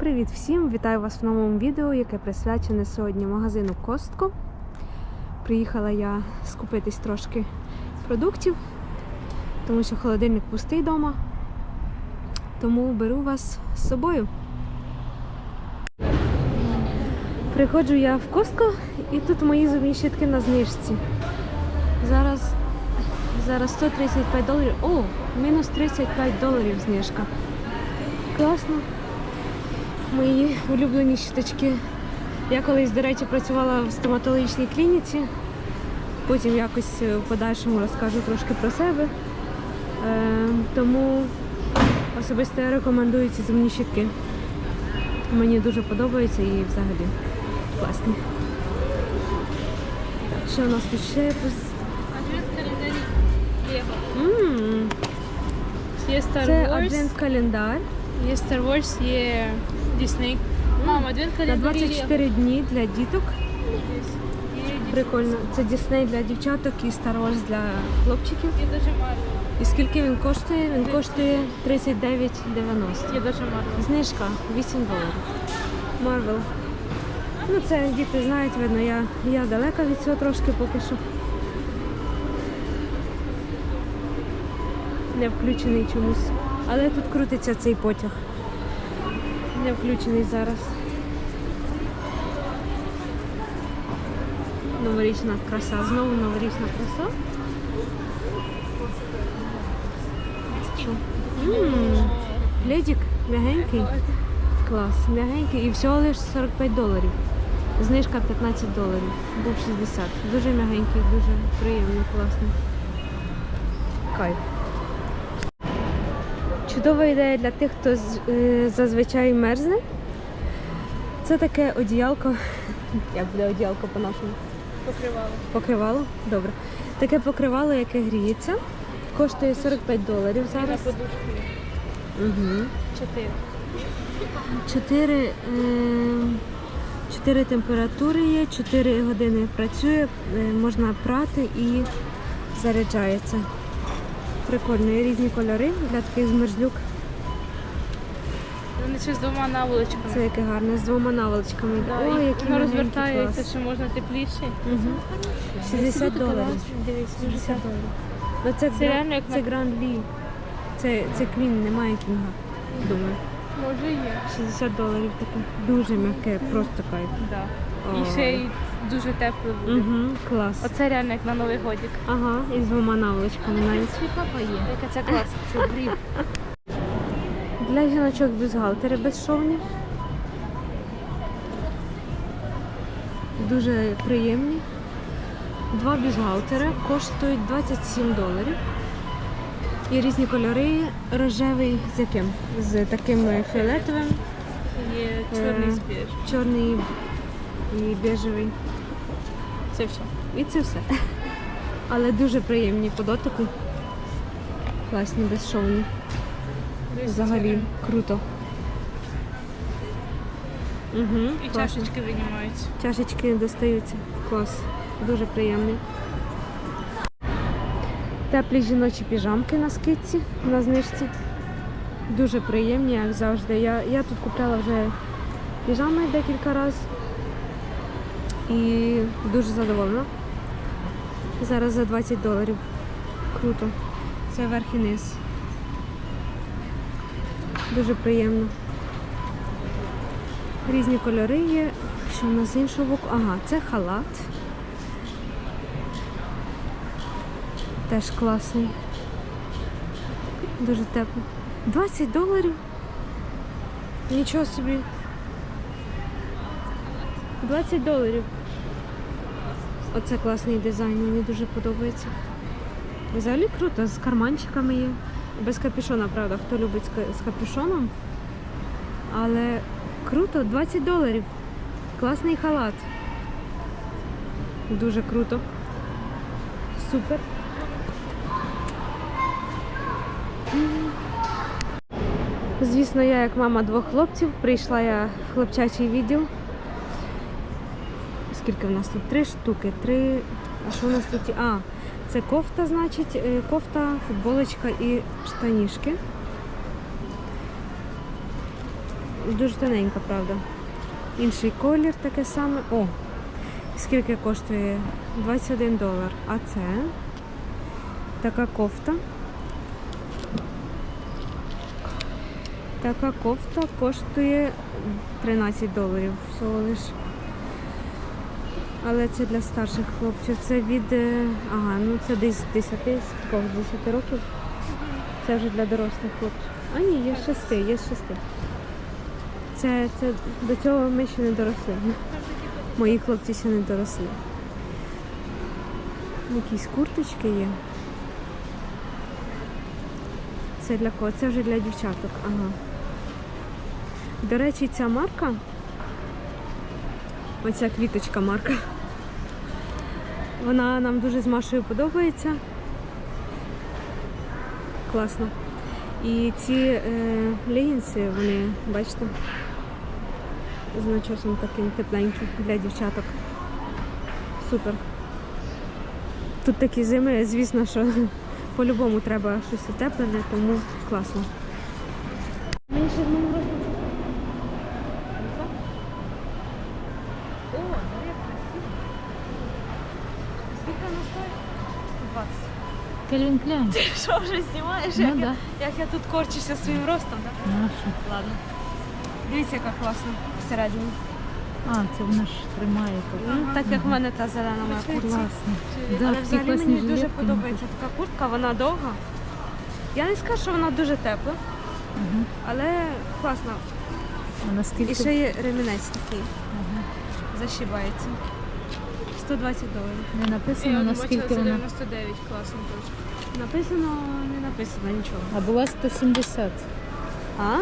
Привіт всім! Вітаю вас в новому відео, яке присвячене сьогодні магазину Костко. Приїхала я скупитись трошки продуктів, тому що холодильник пустий вдома. Тому беру вас з собою. Приходжу я в Костко і тут мої зубні щітки на знижці. Зараз, зараз 135 доларів. О, мінус 35 доларів знижка. Класно. Мої улюблені щіточки. Я колись, до речі, працювала в стоматологічній клініці. Потім якось в подальшому розкажу трошки про себе. Е, тому особисто я рекомендую ці зубні щітки. Мені дуже подобаються і взагалі класні. Що у нас тут ще якось? Адвент. Є Star Це адвент-календар є Star Wars, є Disney. Мам, адвент на календарі 24 дні для діток. Прикольно. Це Дісней для дівчаток і Star Wars для хлопчиків. Є даже Marvel. І скільки він коштує? Він коштує 39,90. Є даже Marvel. Знижка 8 доларів. Марвел. Ну це діти знають, видно, я, я далека від цього трошки поки що. Не включений чомусь. Але тут крутиться цей потяг. Не включений зараз. Новорічна краса. Знову новорічна краса. Це? Пледик м'ягенький. Клас, м'ягенький і всього лише 45 доларів. Знижка 15 доларів. Був 60. Дуже м'ягенький, дуже приємний, класний. Кайф. Чудова ідея для тих, хто е, зазвичай мерзне. Це таке одіялко. Як буде одіялко по-нашому? Покривало. Покривало? Добре. Таке покривало, яке гріється. Коштує 45 доларів зараз. Угу. Чотири. Чотири, е, чотири температури є, 4 години працює, е, можна прати і заряджається. Прикольно, є різні кольори для таких змерзлюк. Вони ще з двома наволочками. Це яке гарне, з двома наволочками. Да, Ой, і які воно розвертається, що можна тепліше. Мгм. 60 доларів. Дивись, 60 доларів. Ну, це, Це реально як це на- Гранд Лі. Це, це Квін, немає кінга. Думаю. Може є. 60 доларів таке. Дуже м'яке, просто кайф. Да. І ще й дуже тепло буде. Угу, клас. Оце реально як на Новий годик. Ага, і з двома наволочками навіть. Свій папа є. Яка це клас. Що брів. Для жіночок бюстгальтери безшовні. Дуже приємні. Два бюстгальтери коштують 27 доларів. І різні кольори. Рожевий з яким? З таким фіолетовим, Є чорний Е. збіж. чорний і бежевий. Це все. І це все. Але дуже приємні по дотику. Класні, безшовні. Взагалі круто. Угу, І чашечки винімаються. Чашечки достаються. Клас. Дуже приємний. Теплі жіночі піжамки на скидці, на знижці. Дуже приємні, як завжди. Я, я тут купляла вже піжами декілька разів. І дуже задоволена. Зараз за 20 доларів. Круто. Це верх і низ. Дуже приємно. Різні кольори є. Що в нас іншого боку? Ага, це халат. Теж класний. Дуже тепло. 20 доларів. Нічого собі. 20 доларів. Оце класний дизайн, мені дуже подобається. Взагалі круто, з карманчиками є. Без капюшона, правда, хто любить з капюшоном. Але круто, 20 доларів. Класний халат. Дуже круто. Супер. Звісно, я як мама двох хлопців, прийшла я в хлопчачий відділ. Скільки в нас тут? Три штуки. Три. А що у нас тут? А, це кофта, значить, е, кофта, футболочка і штанішки. Дуже тоненька, правда. Інший колір таке саме. О! Скільки коштує? 21 долар. А це така кофта. Така кофта коштує 13 доларів всього лиш. Але це для старших хлопців. Це від. е, Ага, ну це десь з 10, скількох, з 10 років. Це вже для дорослих хлопців. А ні, є 6, є 6. Це, це до цього ми ще не доросли. Мої хлопці ще не доросли. Якісь курточки є. Це для кого? Це вже для дівчаток. Ага. До речі, ця марка. Оця квіточка марка. Вона нам дуже з Машею подобається. Класно. І ці е, легінси, вони, бачите, з начосом таким тепленьким для дівчаток. Супер. Тут такі зими, звісно, що по-любому треба щось утеплене, тому класно. Мені ще з моїм ростом О, як красиво. Скільки вона стоїть? 120. Кельвін Кляйн. Що вже знімаєш? Ну як, да. я, як я тут корчуся своїм ростом, так? Наша. Ладно. Дивіться, яка класна всередині. А, це вона ж тримає. Ну, так як в мене та зелена моя куртка. Класно. Да, Але такі взагалі класні мені дуже жилетки, подобається така куртка, вона довга. Я не скажу, що вона дуже тепла, Угу. але класна. А наскільки? І ще є ремінець такий, Ага. защибається. 120 доларів. Не написано, наскільки вона. 99, класно теж. Написано, не написано нічого. А була 170. А,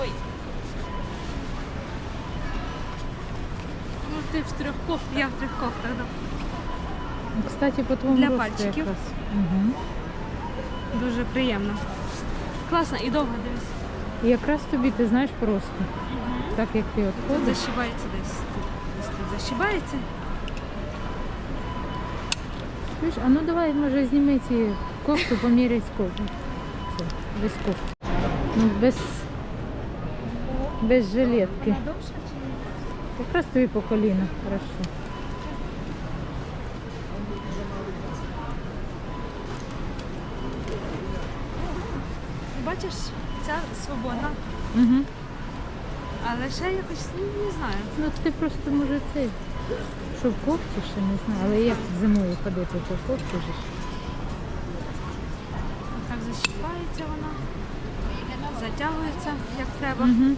Ой. Ну ти в трьох кофтах. я в трьох кофтах. Да. Кстати, по твоєму Для росту пальчиків. якраз. Угу. Дуже приємно. Класно і довго дивись. І якраз тобі, ти знаєш просто. Так як ти от Тут ходиш. защибається десь. Десь тут защибається. Чуєш? А ну давай, може, зніми ці кофту, поміряй сколько. Це, без кофти. Ну, без, без жилетки. Довша чи ні? Якраз тобі по коліна, хорошо. Бачиш, ця свободна, Угу. але ще якось ну, не знаю. Ну ти просто може цей. Що в кофті ще не знаю, але як зимою ходити по кофті ж. Так защіпається вона, затягується як треба. Угу.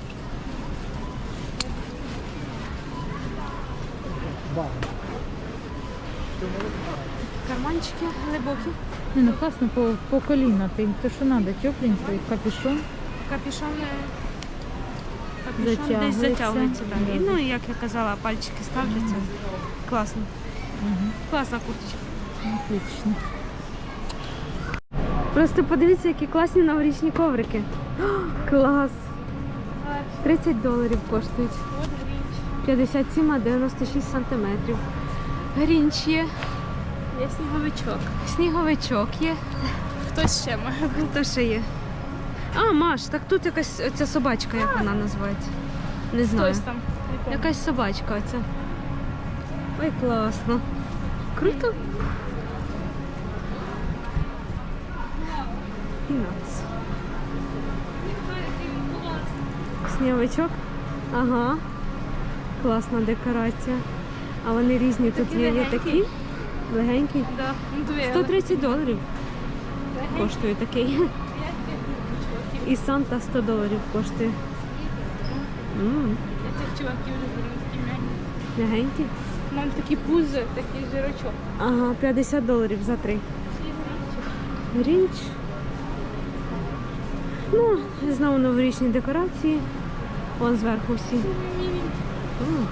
Карманчики глибокі. Не, ну класно по, по коліна, ти то що треба, тепленько і капюшон. Капюшон, е, капюшон десь Затягується. затягується. Так. І, ну, і як я казала, пальчики ставляться. Класно. Угу. Класна курточка. Отлично. Просто подивіться, які класні новорічні коврики. О, клас! 30 доларів коштують. 57 а 96 сантиметрів. Грінч є. Є сніговичок. Сніговичок є. Хтось ще має. Хто ще є? А, Маш, так тут якась ця собачка, як вона називається. Не знаю. Хтось там. не. Якась собачка оця. Ой, класно. Круто. Пінац. Сніговичок. Ага. Класна декорація. А вони різні тут Такі є. Є легенькі. такі. Легенькі. Да. Ну, дві, але 130 доларів коштує такий. І Санта 100 доларів коштує. М, Я цих чуваків беру такі м'які. Легенькі. Мам такі пузи, такий жирочок. Ага, 50 доларів за три. Річ. Ну, знову новорічні декорації. Вон зверху всі. М.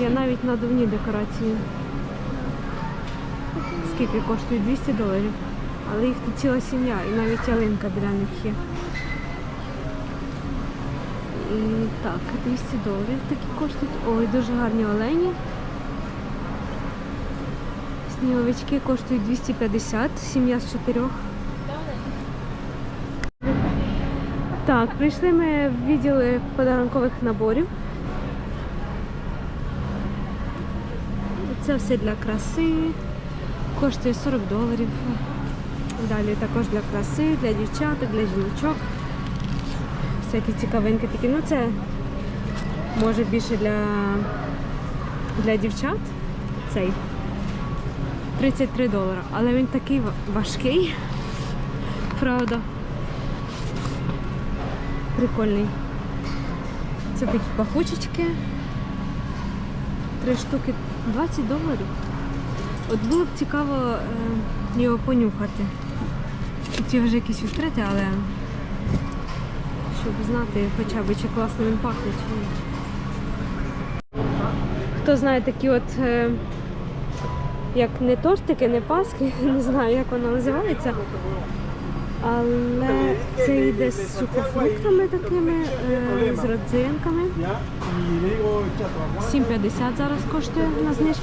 Є навіть надувні декорації. Скільки коштують? 200 доларів. Але їх тут ціла сім'я і навіть ялинка біля них є. І так, 200 доларів такі коштують. Ой, дуже гарні олені. Сніговички коштують 250, сім'я з чотирьох. Так, прийшли ми в відділ подарункових наборів. Це все для краси. Коштує 40 доларів. Далі також для краси, для дівчаток, для жіночок. Всякі цікавинки такі. Ну це може більше для, для дівчат. Цей. 33 долара. Але він такий важкий. Правда. Прикольний. Це такі пахучечки. Три штуки 20 доларів. От було б цікаво е, його понюхати. Ті вже якісь відкриті, але щоб знати хоча б чи класно він пахне, чи ні. Хто знає такі от е, як не тортики, не паски, не знаю, як воно називається. Але це йде з сухофруктами такими, е, з родзинками. 7,50 зараз коштує на знижці.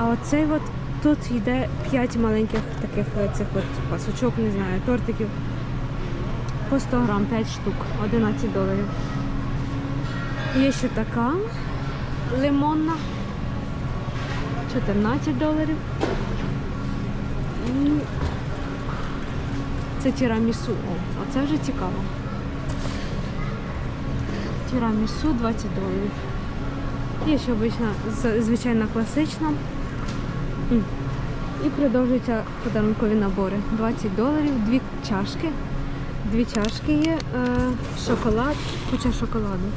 А оцей от тут йде 5 маленьких таких е, цих от пасочок, не знаю, тортиків. По 100 грам, 5 штук, 11 доларів. Є ще така лимонна. 14 доларів. І це тірамісу. О, оце вже цікаво. Тірамісу 20 доларів. Є ще обична, звичайна класична. І продовжуються подарункові набори. 20 доларів, дві чашки. Дві чашки є, е, шоколад, куча шоколаду.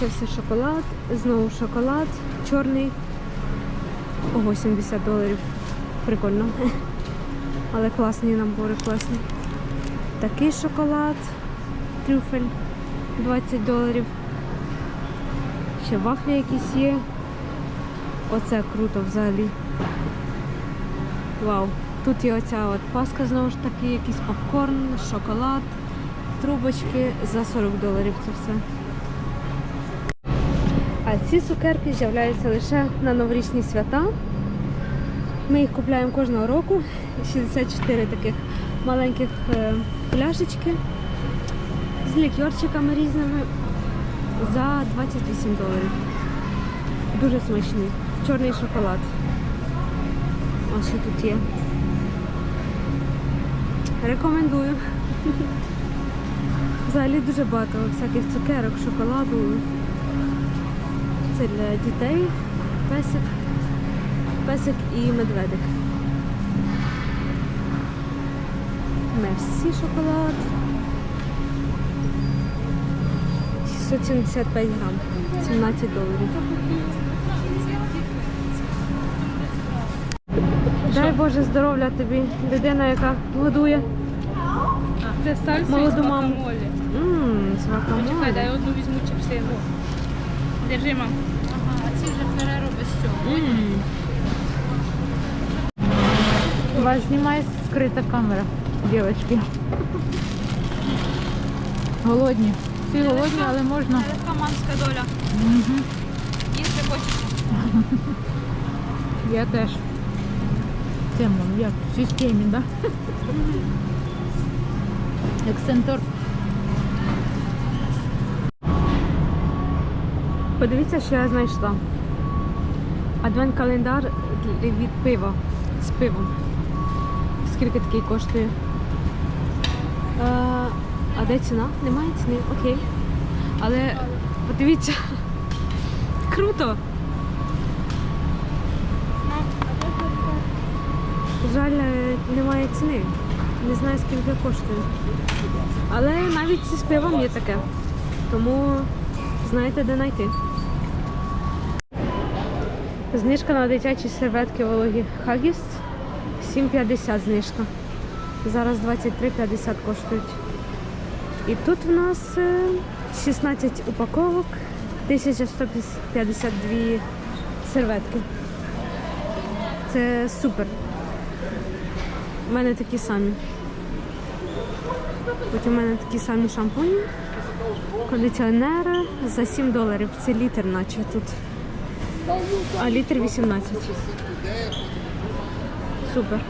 Це все шоколад, знову шоколад, чорний. Ого, 70 доларів. Прикольно. Але класні набори, класні. Такий шоколад, трюфель 20 доларів. Ще вафлі якісь є. Оце круто взагалі. Вау. Тут є оця от паска знову ж таки, якийсь попкорн, шоколад, трубочки за 40 доларів це все. А ці цукерки з'являються лише на новорічні свята. Ми їх купуємо кожного року. 64 таких маленьких е, пляшечки з лікерчиками різними за 28 доларів. Дуже смачні. Чорний шоколад. Ось що тут є. Рекомендую. Взагалі дуже багато всяких цукерок, шоколаду. Це для дітей. Песик. Песик і медведик. Мерсі шоколад. 675 грам. 17 доларів. Дай Боже здоров'я тобі, людина, яка годує. Це сальса Молоду маму. Ммм, з Почекай, дай одну візьму його. Держи, мам. Ага, а ці вже Фереро без цього. Ммм. Вас знімає скрита камера, дівчатки. Голодні. Всі голодні, але можна. Легка мамська доля. Угу. Їсти хочеш. Я теж. Це мам, як в системі? Да? Ексцентор. Подивіться, що я знайшла. Адвент календар від пива. З пивом. Скільки такий коштує? Е, а де ціна? Немає ціни, окей. Але подивіться. Круто! Жаль, е, немає ціни. Не знаю скільки коштує. Але навіть з пивом є таке. Тому знаєте, де знайти. Знижка на дитячі серветки вологі Хагіс 7,50 знижка. Зараз 23,50 коштують. І тут в нас е, 16 упаковок, 1152 серветки. Це супер. У мене такі самі. Потім у мене такі самі шампуні. Кондиціонери за 7 доларів. Це літр, наче тут. А літр 18. Супер.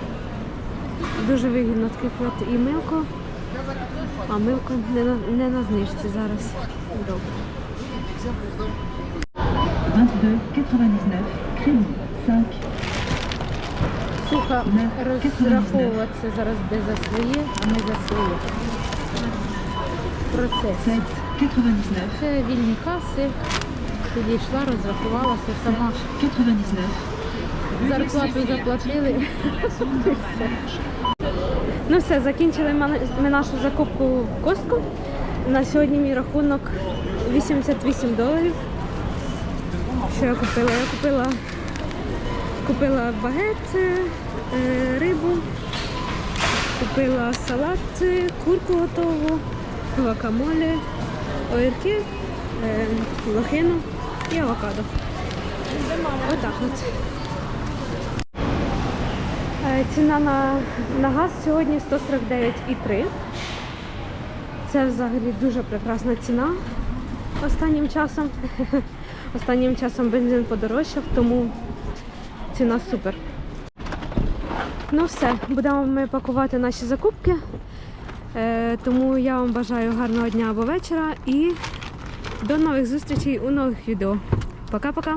Дуже вигідно купити і милко, а милко не на, не на знижці зараз. Добре. 22,99. Crédit 5. Суха розраховуватися зараз би за своє, а не за своє. Процес. Це вільні каси. Підійшла, розрахувалася сама. 99. Зарплату заплатили. Ну все, закінчили ми нашу закупку в костку. На сьогодні мій рахунок 88 доларів. Що я купила? Я купила, купила багет, е, рибу, купила салат, курку готову, гуакамоле, огірки, е, лохину і авокадо. Отак от. Е, Ціна на, на газ сьогодні 149,3. Це взагалі дуже прекрасна ціна останнім часом. Останнім часом бензин подорожчав, тому ціна супер. Ну все, будемо ми пакувати наші закупки. Е, тому я вам бажаю гарного дня або вечора і до нових зустрічей у нових відео. Пока-пока!